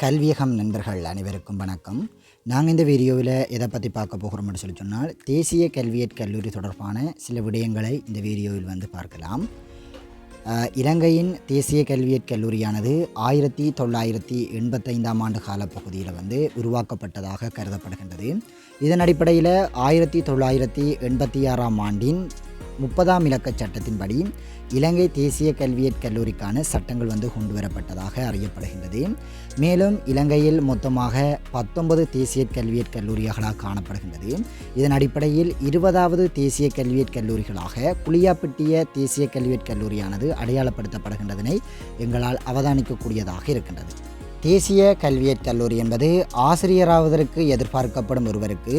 கல்வியகம் நண்பர்கள் அனைவருக்கும் வணக்கம். நாங்கள் இந்த வீடியோவில் எதை பற்றி பார்க்க போகிறோம்னு சொல்லி சொன்னால் தேசிய கல்வியற் கல்லூரி தொடர்பான சில விடயங்களை இந்த வீடியோவில் வந்து பார்க்கலாம். இலங்கையின் தேசிய கல்வியற் கல்லூரியானது ஆயிரத்தி தொள்ளாயிரத்தி எண்பத்தைந்தாம் ஆண்டு காலப்பகுதியில் வந்து உருவாக்கப்பட்டதாக கருதப்படுகின்றது. இதன் அடிப்படையில் ஆயிரத்தி தொள்ளாயிரத்தி எண்பத்தி ஆறாம் ஆண்டின் முப்பதாம் இலக்கச் சட்டத்தின்படி இலங்கை தேசிய கல்வியற் கல்லூரிக்கான சட்டங்கள் வந்து கொண்டு வரப்பட்டதாக அறியப்படுகின்றது. மேலும் இலங்கையில் மொத்தமாக பத்தொன்பது தேசிய கல்வியற் கல்லூரிகளாக காணப்படுகின்றது. இதன் அடிப்படையில் இருபதாவது தேசிய கல்வியற் கல்லூரிகளாக புளியாப்பட்டிய தேசிய கல்வியற் கல்லூரியானது அடையாளப்படுத்தப்படுகின்றதனை எங்களால் அவதானிக்கக்கூடியதாக இருக்கின்றது. தேசிய கல்வியற் கல்லூரி என்பது ஆசிரியராவதற்கு எதிர்பார்க்கப்படும் ஒருவருக்கு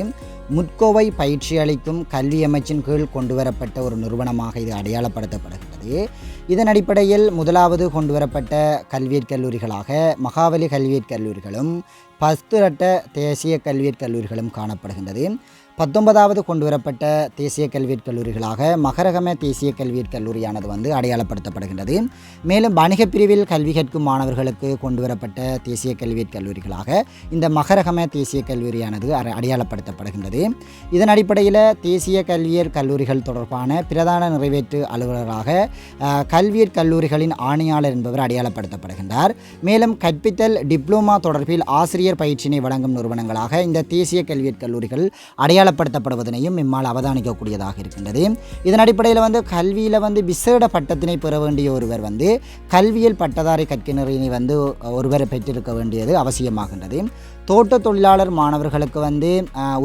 முட்கோவை பயிற்சி அளிக்கும் கல்வி அமைச்சின் கீழ் கொண்டுவரப்பட்ட ஒரு நிறுவனமாக இது அடையாளப்படுத்தப்படுகிறது இதன் அடிப்படையில் முதலாவது கொண்டுவரப்பட்ட கல்வியற் கல்லூரிகளாக மகாவலி கல்வியற் கல்லூரிகளும் பஸ்துரட்ட தேசிய கல்வியற் கல்லூரிகளும் காணப்படுகின்றது. பத்தொன்பதாவது கொண்டுவரப்பட்ட தேசிய கல்வியற் கல்லூரிகளாக மகரகம தேசிய கல்வியற் கல்லூரியானது வந்து அடையாளப்படுத்தப்படுகின்றது. மேலும் வணிகப் பிரிவில் கல்வி கற்கும் மாணவர்களுக்கு கொண்டுவரப்பட்ட தேசிய கல்வியற் கல்லூரிகளாக இந்த மகரகம தேசிய கல்லூரியானது அடையாளப்படுத்தப்படுகின்றது. அடையாளப்படுத்தப்படுகின்றது இதன் அடிப்படையில் தேசிய கல்வியற் கல்லூரிகள் தொடர்பான பிரதான நிறைவேற்று அலுவலராக அஹ், கல்வியற் கல்லூரிகளின் ஆணையாளர் என்பவர் அடையாளப்படுத்தப்படுகின்றார். மேலும் கற்பித்தல் டிப்ளோமா தொடர்பில் ஆசிரியர் பயிற்சியினை வழங்கும் நிறுவனங்களாக இந்த தேசிய கல்வியற் கல்லூரிகள் அடையாளப்படுத்தப்படுவதனையும் இம்மால் அவதானிக்கக்கூடியதாக இருக்கின்றது. இதன் அடிப்படையில் வந்து கல்வியில் வந்து விசேட பட்டத்தினை பெற வேண்டிய ஒருவர் வந்து கல்வியில் பட்டதாரி கற்கினரினை வந்து ஒருவர் பெற்றிருக்க வேண்டியது அவசியமாகின்றது. தோட்ட தொழிலாளர் மாணவர்களுக்கு வந்து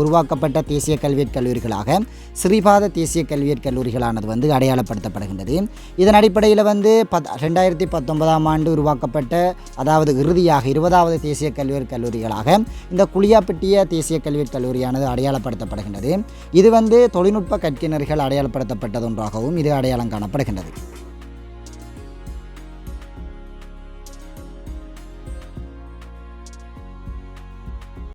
உருவாக்கப்பட்ட தேசிய கல்வியற் கல்லூரிகளாக ஸ்ரீபாத தேசிய கல்வியற் கல்லூரிகளானது வந்து அடையாளப்படுத்தப்படுகின்றது. இதன் அடிப்படையில் வந்து பத் ரெண்டாயிரத்தி பத்தொன்பதாம் ஆண்டு உருவாக்கப்பட்ட அதாவது இறுதியாக இருபதாவது தேசிய கல்வியற் கல்லூரிகளாக இந்த குளியாப்பட்டிய தேசிய கல்வியற் கல்லூரியானது அடையாளப்படுத்தப்படுகின்றது. இது வந்து தொழில்நுட்ப கற்கினர்கள் அடையாளப்படுத்தப்பட்டது ஒன்றாகவும் இது அடையாளம் காணப்படுகின்றது.